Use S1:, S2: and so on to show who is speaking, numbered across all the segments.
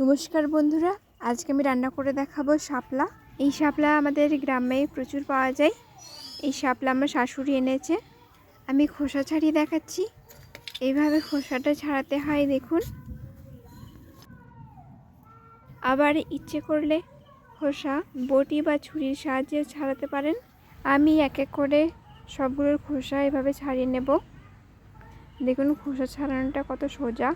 S1: নমস্কার বন্ধুরা, আজকে আমি রান্না করে দেখাবো শাপলা। এই শাপলা আমাদের গ্রামে প্রচুর পাওয়া যায়। এই শাপলা আমার শাশুড়ি এনেছে। আমি খোসা ছাড়িয়ে দেখাচ্ছি। এইভাবে খোসাটা ছাড়াতে হয়, দেখুন। আবার ইচ্ছে করলে খোসা, বটি বা ছুরির সাহায্যে ছাড়াতে পারেন। আমি এক এক করে সবগুলোর খোসা এভাবে ছাড়িয়ে নেব। দেখুন, খোসা ছাড়ানোটা কত সোজা।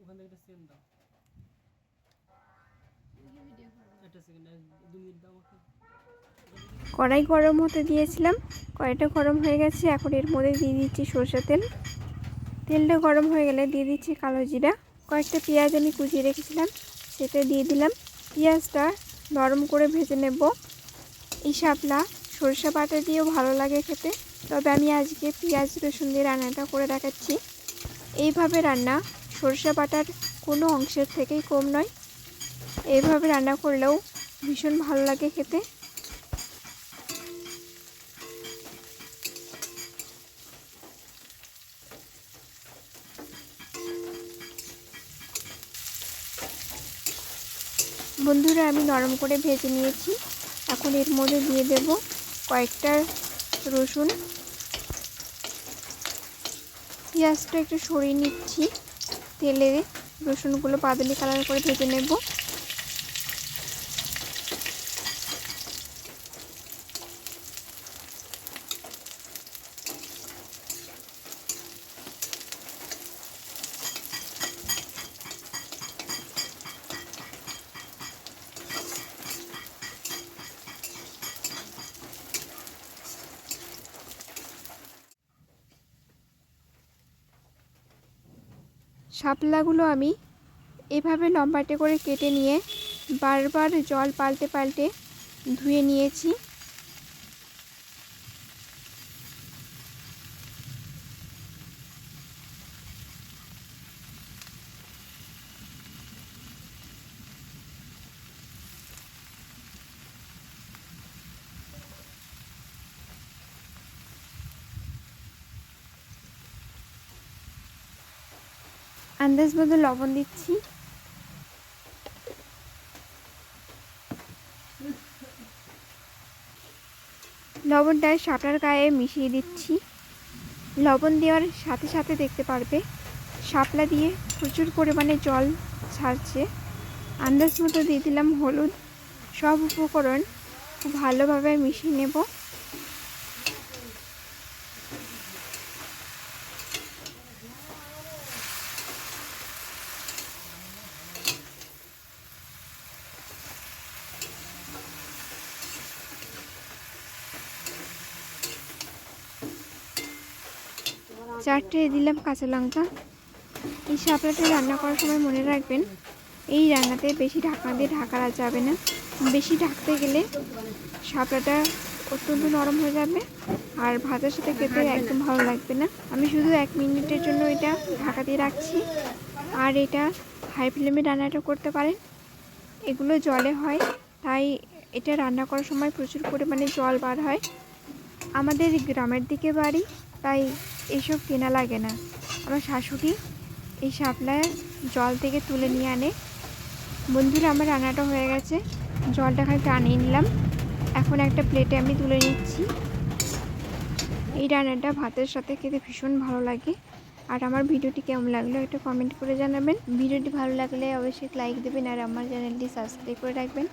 S2: ওখান থেকে একটা দাও।
S1: কড়াই গরম হতে দিয়েছিলাম। কড়াইটা গরম হয়ে গেছে, এখন এর মধ্যে দিয়ে দিচ্ছি সরষে তেল। তেলটা গরম হয়ে গেলে দিয়ে দিচ্ছি কালো জিরা। কয়েকটা পেঁয়াজ আমি কুচিয়ে রেখেছিলাম, সেটা দিয়ে দিলাম। পেঁয়াজটা নরম করে ভেজে নেব। এই শাপলা সরষে বাটা দিয়েও ভালো লাগে খেতে। তবে আমি আজকে পেঁয়াজ রসুন দিয়ে রান্নাটা করে দেখাচ্ছি। এইভাবে রান্না সরষে বাটার কোনো অংশের থেকেই কম নয়। এইভাবে রান্না করলেও ভীষণ ভালো লাগে খেতে। বন্ধুরা, আমি নরম করে ভেজে নিয়েছি। এখন এর মধ্যে দিয়ে দেব কয়েকটা রসুন। পেঁয়াজটা একটু সরিয়ে নিচ্ছি। তেলে রসুনগুলো বাদালি কালার করে ভেজে নেব। শাপলাগুলো আমি এভাবে লম্বাটে করে কেটে নিয়ে বারবার জল পাল্টে পাল্টে ধুয়ে নিয়েছি। আন্দাজ মতো লবণ দিচ্ছি। লবণটা শাপলার গায়ে মিশিয়ে দিচ্ছি। লবণ দেওয়ার সাথে সাথে দেখতে পারবে, শাপলা দিয়ে প্রচুর পরিমাণে জল ছাড়ছে। আন্দাজ মতো দিয়ে দিলাম হলুদ। সব উপকরণ খুব ভালোভাবে মিশিয়ে নেব। চারটে দিলাম কাঁচা লঙ্কা। এই শাপলাটা রান্না করার সময় মনে রাখবেন এই রান্নাতে বেশি ঢাকনা দিয়ে ঢাকা যাবে না। বেশি ঢাকতে গেলে শাপলাটা অত্যন্ত নরম হয়ে যাবে আর ভাতের সাথে খেতে একদম ভালো লাগবে না। আমি শুধু এক মিনিটের জন্য এটা ঢাকা দিয়ে রাখছি। আর এটা হাই ফ্লেমে রান্নাটা করতে পারেন। এগুলো জলে হয় তাই এটা রান্না করার সময় প্রচুর পরিমাণে জল বার হয়। আমাদের গ্রামের দিকে বাড়ি তাই এইসব কেনা লাগে না। আমার শাশুড়ি এই শাপলায় জল থেকে তুলে নিয়ে আনে। বন্ধুরা, আমার রান্নাটা হয়ে গেছে। জলটা খালি টানিয়ে নিলাম। এখন একটা প্লেটে আমি তুলে নিচ্ছি। এই রান্নাটা ভাতের সাথে খেতে ভীষণ ভালো লাগে। আর আমার ভিডিওটি কেমন লাগল একটা কমেন্ট করে জানাবেন। ভিডিওটি ভালো লাগলে অবশ্যই লাইক দেবেন আর আমার চ্যানেলটি সাবস্ক্রাইব করে রাখবেন।